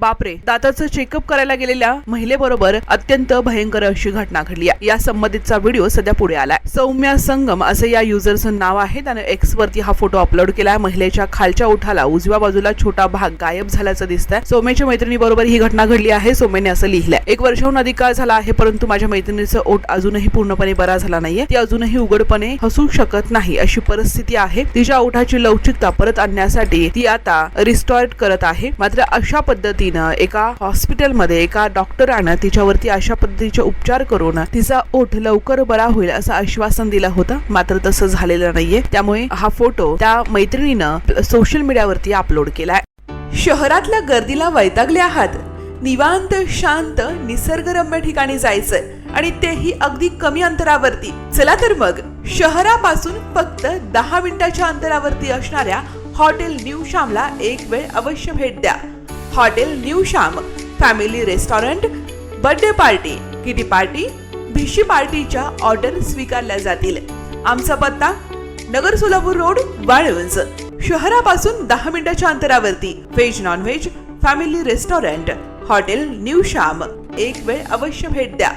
बापरे दाताचं चेकअप करायला गेलेल्या महिलेबरोबर अत्यंत भयंकर अशी घटना घडली आहे. या संबंधितचा व्हिडिओ सध्या पुढे आलाय. सौम्या संगम असं या युजरचं नाव आहे. त्यानं एक्स वरती हा फोटो अपलोड केलाय. महिलेच्या खालच्या ओठाला उजव्या बाजूला छोटा भाग गायब झाल्याचं दिसतंय. सौम्याच्या मैत्रिणीबरोबर ही घटना घडली आहे. सौम्याने असं लिहिलंय. एक वर्षाहून अधिक काळ झाला आहे परंतु माझ्या मैत्रिणीचं ओठ अजूनही पूर्णपणे बरा झाला नाहीये. ती अजूनही उघडपणे हसू शकत नाही अशी परिस्थिती आहे. तिच्या ओठाची लवचिकता परत आणण्यासाठी ती आता रिस्टॉर्ट करत आहे. मात्र अशा पद्धतीने एका हॉस्पिटलमध्ये एका डॉक्टरानं तिच्यावरती अशा पद्धतीचे उपचार करून तिचा ओठ लवकर बरा होईल असं आश्वासन दिलं होतं. मात्र तसं झालेलं नाहीये. त्यामुळे हा फोटो त्या मैत्रिणीनं सोशल मीडियावरती अपलोड केलाय. शहरातल्या गर्दीला वैतागले आहात. निवांत शांत निसर्गरम्य ठिकाणी जायचंय आणि तेही अगदी कमी अंतरावरती. चला तर मग शहरापासून फक्त दहा मिनिटाच्या अंतरावरती असणाऱ्या हॉटेल न्यू श्यामला एक वेळ अवश्य भेट द्या. Hotel new Shyam family restaurant birthday party kitty party भिशी पार्टीच्या ऑर्डर स्वीकारल्या जातील. आमचा पत्ता नगर सोलापूर रोड वाळवंज. शहरापासून दहा मिनिटाच्या अंतरावरती veg non veg family restaurant hotel new Shyam एक वेळ अवश्य भेट द्या.